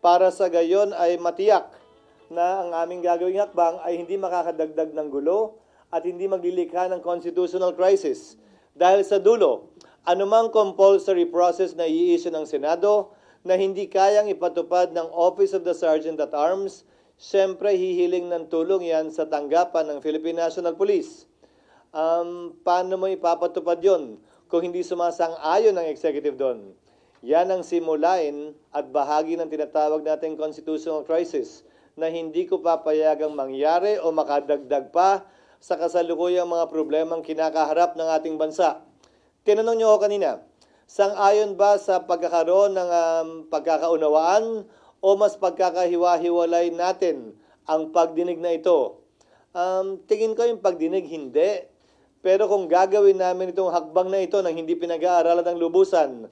para sa gayon ay matiyak na ang aming gagawing hakbang ay hindi makakadagdag ng gulo at hindi maglilikha ng constitutional crisis. Dahil sa dulo, anumang compulsory process na i-issue ng Senado na hindi kayang ipatupad ng Office of the Sergeant at Arms, siyempre hihiling ng tulong yan sa tanggapan ng Philippine National Police. Um, paano mo ipapatupad yon kung hindi sumasang-ayon ng executive doon? Yan ang simulain at bahagi ng tinatawag nating constitutional crisis na hindi ko papayagang mangyari o makadagdag pa sa kasalukuyang mga problemang kinakaharap ng ating bansa. Tinanong niyo ako kanina, sang-ayon ba sa pagkakaroon ng um, pagkakaunawaan o mas pagkakahiwa-hiwalay natin ang pagdinig na ito? Um, tingin ko yung pagdinig hindi. Pero kung gagawin namin itong hakbang na ito nang hindi pinag-aaralan ng lubusan,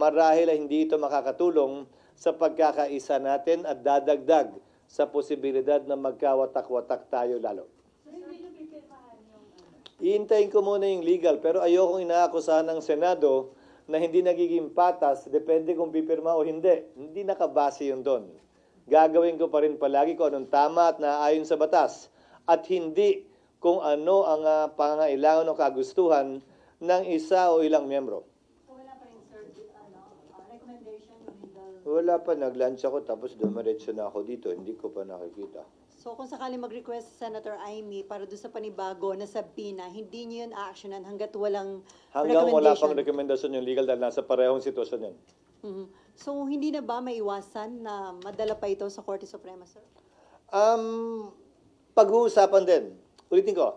marahil ay hindi ito makakatulong sa pagkakaisa natin at dadagdag sa posibilidad na magkawatak-watak tayo lalo. Iintayin ko muna yung legal pero ayokong inaakusahan ng Senado na hindi nagiging patas, depende kung pipirma o hindi. Hindi nakabase yun doon. Gagawin ko pa rin palagi kung anong tama at naaayon sa batas at hindi kung ano ang uh, pangangailangan o kagustuhan ng isa o ilang miyembro. So wala pa rin, sir, ano, uh, recommendation ng legal... Wala pa, nag-lunch ako tapos dumiretso na ako dito. Hindi ko pa nakikita. So kung sakali mag-request si Senator Amy para doon sa panibago na sabi na hindi niyo yun actionan hanggat walang Hanggang wala pang recommendation. yung legal dahil nasa parehong sitwasyon yan. Mhm. So hindi na ba maiwasan na madala pa ito sa Korte Suprema, sir? Um, pag-uusapan din. Ulitin ko,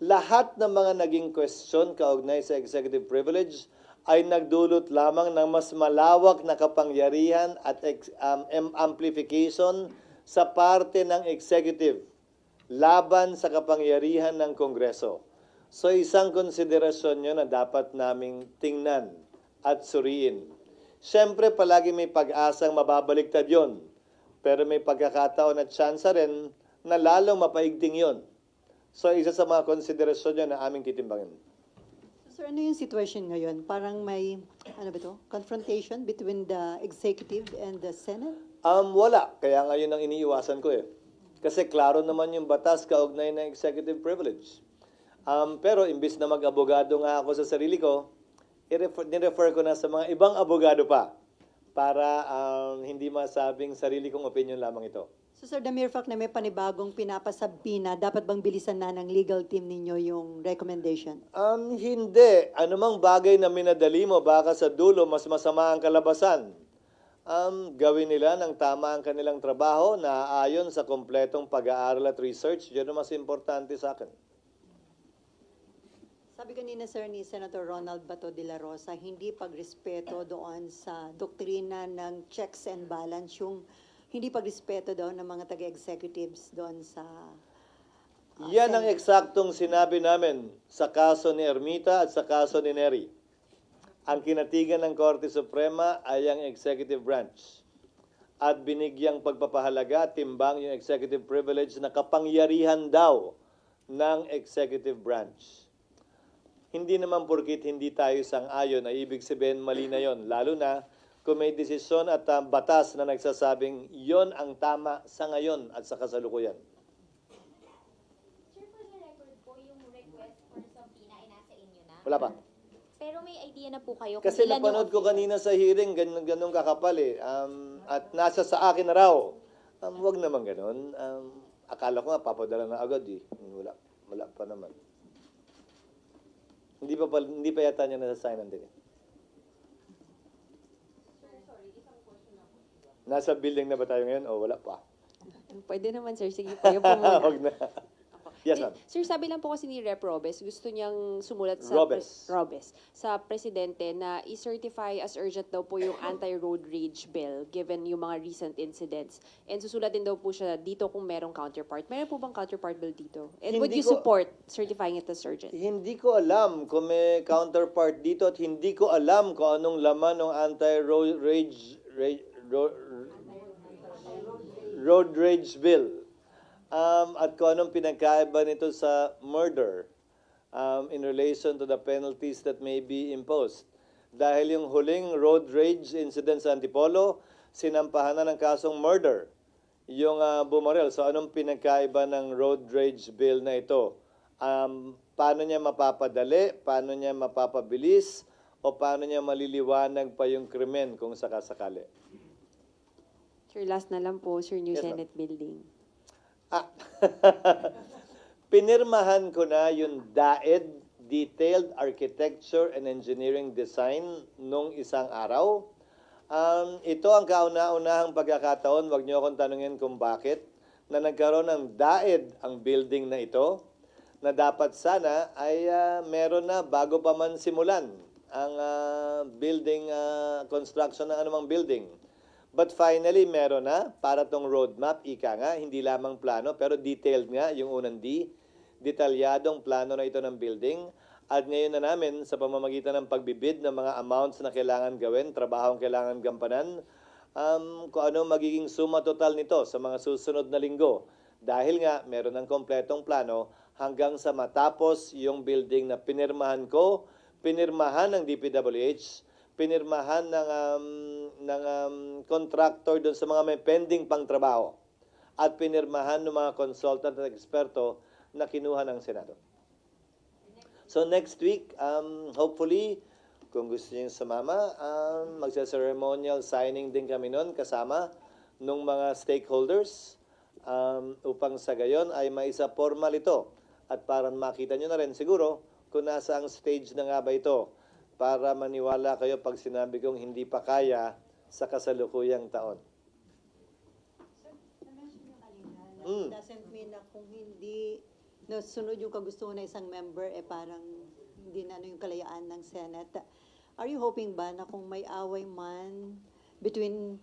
lahat ng mga naging question kaugnay sa executive privilege ay nagdulot lamang ng mas malawak na kapangyarihan at um, am- amplification sa parte ng executive laban sa kapangyarihan ng Kongreso. So isang konsiderasyon yun na dapat naming tingnan at suriin. Siyempre palagi may pag-asang mababaliktad yon. Pero may pagkakataon at tsansa rin na lalong mapaigting yon. So isa sa mga konsiderasyon yun na aming titimbangin. Sir, ano yung situation ngayon? Parang may, ano ba ito? Confrontation between the executive and the Senate? Um, wala. Kaya ngayon ang iniiwasan ko eh. Kasi klaro naman yung batas kaugnay ng executive privilege. Um, pero imbis na mag-abogado nga ako sa sarili ko, i-refer, nirefer ko na sa mga ibang abogado pa para um, hindi masabing sarili kong opinion lamang ito. So sir, the mere fact na may panibagong pinapasabi na dapat bang bilisan na ng legal team ninyo yung recommendation? Um, hindi. Anumang bagay na minadali mo, baka sa dulo mas masama ang kalabasan. Um, gawin nila ng tama ang kanilang trabaho na ayon sa kompletong pag-aaral at research. Yun ang mas importante sa akin. Sabi kanina sir ni Senator Ronald Bato de la Rosa, hindi pagrespeto doon sa doktrina ng checks and balance, yung hindi pagrespeto doon ng mga taga-executives doon sa... ah, Yan ang eksaktong sinabi namin sa kaso ni Ermita at sa kaso ni Neri. Ang kinatigan ng Korte Suprema ay ang executive branch. At binigyang pagpapahalaga at timbang yung executive privilege na kapangyarihan daw ng executive branch. Hindi naman porkit hindi tayo sang-ayon ay ibig sabihin mali na yon. Lalo na kung may desisyon at ah, batas na nagsasabing yon ang tama sa ngayon at sa kasalukuyan. Wala pa. Pero may idea na po kayo Kasi napanood ko kanina sa hearing, ganun, ganun kakapal eh. Um, at nasa sa akin na raw. Um, wag naman ganun. Um, akala ko nga papadala na agad eh. Wala, wala pa naman. Hindi pa, pal- hindi pa yata niya nasa-sign din eh. Nasa building na ba tayo ngayon? O wala pa. Pwede naman, sir. Sige po, yun po muna. Wag na. Yes, ma'am. Sir, sabi lang po kasi ni Rep. Robes, gusto niyang sumulat sa Robes. Robes, sa presidente na i-certify as urgent daw po yung anti-road rage bill given yung mga recent incidents. And susulat din daw po siya dito kung merong counterpart. Meron po bang counterpart bill dito? And would Hindi you ko- support certifying it as urgent? Hindi ko alam kung may counterpart dito at hindi ko alam kung anong laman ng anti-road rage, rage road rage bill. Um, at kung anong pinagkaiba nito sa murder um, in relation to the penalties that may be imposed. Dahil yung huling road rage incident sa Antipolo, sinampahan na ng kasong murder yung ah, bumarel. So anong pinagkaiba ng road rage bill na ito? Um, paano niya mapapadali? Paano niya mapapabilis? O paano niya maliliwanag pa yung krimen kung sakasakali? Sir, last na lang po, Sir, New Yes. Senate Building. Ah, pinirmahan ko na yung DAED, Detailed Architecture and Engineering Design, nung isang araw. Um, ito ang kauna-unahang pagkakataon, wag niyo akong tanungin kung bakit, na nagkaroon ng DAED ang building na ito, na dapat sana ay ah, meron na bago pa man simulan ang ah, building ah, construction ng anumang building. But finally, meron na para tong roadmap, ika nga, hindi lamang plano, pero detailed nga yung unang D. Detalyadong plano na ito ng building. At ngayon na namin, sa pamamagitan ng pagbibid ng mga amounts na kailangan gawin, trabahong kailangan gampanan, um, kung ano magiging suma total nito sa mga susunod na linggo. Dahil nga, meron ng kompletong plano hanggang sa matapos yung building na pinirmahan ko, pinirmahan ng DPWH, pinirmahan ng um, ng um, contractor doon sa mga may pending pang trabaho at pinirmahan ng mga consultant at eksperto na kinuha ng Senado. So next week, um, hopefully, kung gusto niyo sumama, um, magsa-ceremonial signing din kami noon kasama nung mga stakeholders um, upang sa gayon ay maisa formal ito. At para makita nyo na rin siguro kung nasa ang stage na nga ba ito para maniwala kayo pag sinabi kong hindi pa kaya sa kasalukuyang taon. Niyo kanina na Mm. doesn't mean na kung hindi nasunod yung kagustuhan ng isang member, eh parang hindi na ano yung kalayaan ng Senate. Are you hoping ba na kung may away man between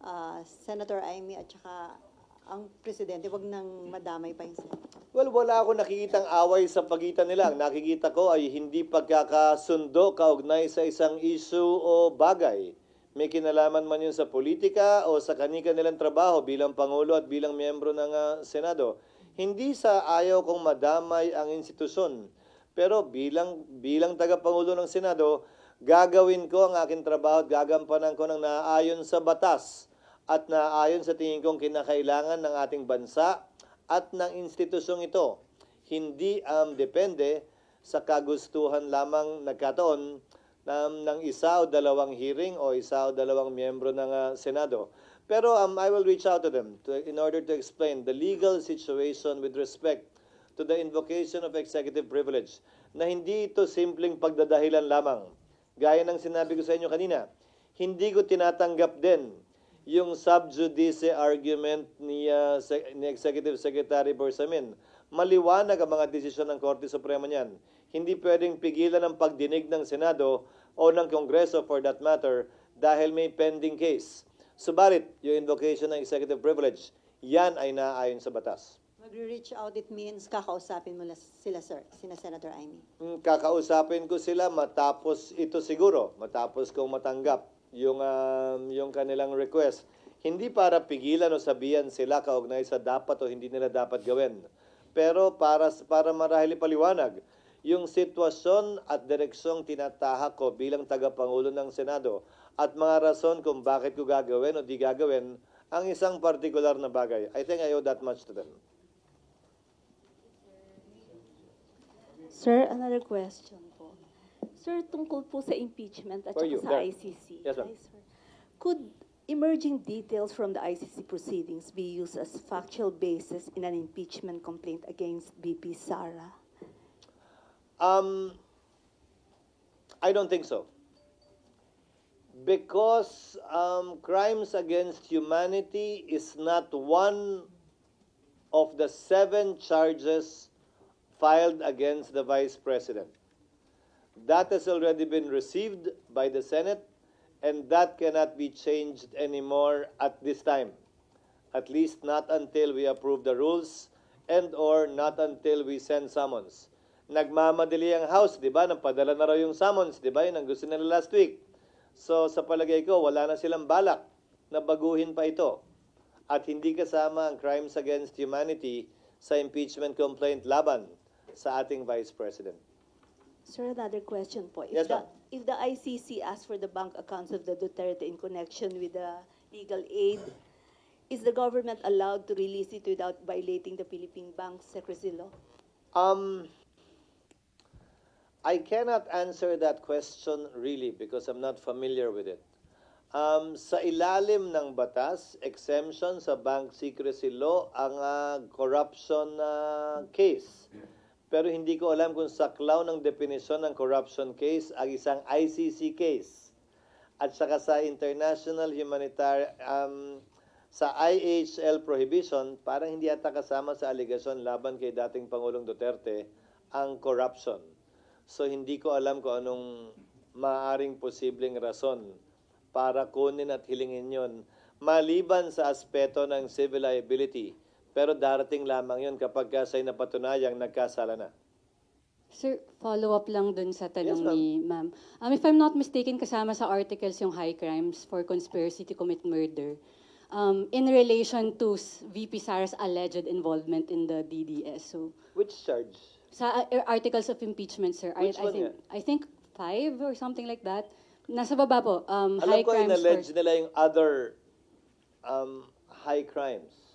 uh, Senator Amy at saka ang presidente, wag nang madamay pa yung Senate? Well, wala ako nakikitang away sa pagitan nila. Ang nakikita ko ay hindi pagkakasundo kaugnay sa isang issue o bagay. May kinalaman man yun sa politika o sa kanika nilang trabaho bilang Pangulo at bilang miyembro ng ah, Senado. Hindi sa ayaw kong madamay ang institusyon. Pero bilang, bilang tagapangulo ng Senado, gagawin ko ang aking trabaho at gagampanan ko ng naaayon sa batas at naaayon sa tingin kong kinakailangan ng ating bansa at ng institusyong ito. Hindi um, depende sa kagustuhan lamang nagkataon ng, ng isa o dalawang hearing o isa o dalawang miyembro ng ah, Senado. Pero um, I will reach out to them to, in order to explain the legal situation with respect to the invocation of executive privilege na hindi ito simpleng pagdadahilan lamang. Gaya ng sinabi ko sa inyo kanina, hindi ko tinatanggap din yung sub judice argument ni, Se- ni Executive Secretary Borsamin. Maliwanag ang mga desisyon ng Korte Suprema niyan. Hindi pwedeng pigilan ang pagdinig ng Senado o ng Kongreso for that matter dahil may pending case. Subalit, yung invocation ng executive privilege, yan ay naaayon sa batas. Magre-reach out, it means kakausapin mo la- sila, sir, sina Senator Amy. Mm, Kakausapin ko sila matapos ito siguro, matapos kong matanggap yung, um, yung kanilang request. Hindi para pigilan o sabihan sila kaugnay sa dapat o hindi nila dapat gawin. Pero para, para marahil ipaliwanag, yung sitwasyon at direksyong tinatahak ko bilang tagapangulo ng Senado at mga rason kung bakit ko gagawin o di gagawin ang isang partikular na bagay. I think I owe that much to them. Sir, another question. Sir, tungkol po sa impeachment at For saka you, sa there. ICC. Yes, ma'am. Sir. Could emerging details from the ICC proceedings be used as factual basis in an impeachment complaint against BP Sara? Um, I don't think so. Because um, crimes against humanity is not one of the seven charges filed against the Vice President. That has already been received by the Senate, and that cannot be changed anymore at this time. At least not until we approve the rules and or not until we send summons. Nagmamadali ang House, di ba? Nagpadala na raw yung summons, di ba? Yun ang gusto nila last week. So sa palagay ko, wala na silang balak na baguhin pa ito. At hindi kasama ang crimes against humanity sa impeachment complaint laban sa ating Vice President. Sir, another question po. Yes, If the, ma'am. if the ICC asks for the bank accounts of the Duterte in connection with the legal aid, is the government allowed to release it without violating the Philippine Bank Secrecy Law? Um, I cannot answer that question really because I'm not familiar with it. Um, sa ilalim ng batas, exemption sa bank secrecy law ang ah, corruption ah, case. Pero hindi ko alam kung saklaw ng definisyon ng corruption case ang isang ICC case. At saka sa international humanitarian um, sa IHL prohibition, parang hindi ata kasama sa aligasyon laban kay dating Pangulong Duterte ang corruption. So hindi ko alam kung anong maaring posibleng rason para kunin at hilingin yon maliban sa aspeto ng civil liability. Pero darating lamang yon kapag sa'y napatunayang nagkasala na. Sir, follow-up lang dun sa Yes, tanong ma'am. ni ma'am. Um, if I'm not mistaken, kasama sa articles yung high crimes for conspiracy to commit murder. Um, in relation to s- VP Sara's alleged involvement in the DDS. So, Which charge? sa uh, articles of impeachment, sir, I, Which I one think yan? I think five or something like that. Nasa baba po, um, Alam high ko crimes in-allege for, nila yung other um, high crimes.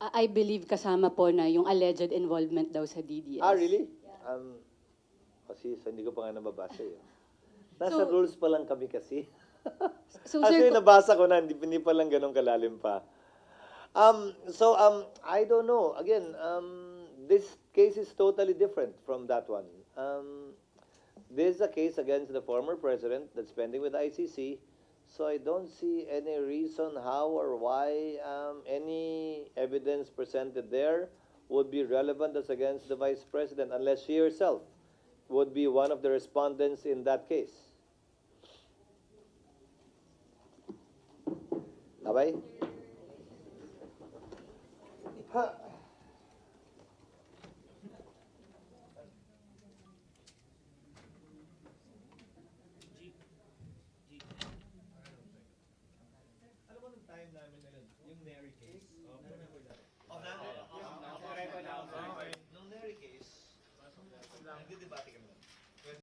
I I believe kasama po na yung alleged involvement daw sa DDS. Ah, really? Um, kasi so, hindi ko pa nga nababasa yun. Nasa So- rules pa lang kami kasi. So, sir, ko- nabasa ko na, hindi, hindi pa lang ganun kalalim pa. Um, so, um, I don't know. Again, um, this case is totally different from that one. Um, this is a case against the former president that's pending with ICC. So I don't see any reason how or why um, any evidence presented there would be relevant as against the vice president unless she herself would be one of the respondents in that case. Abay? Alam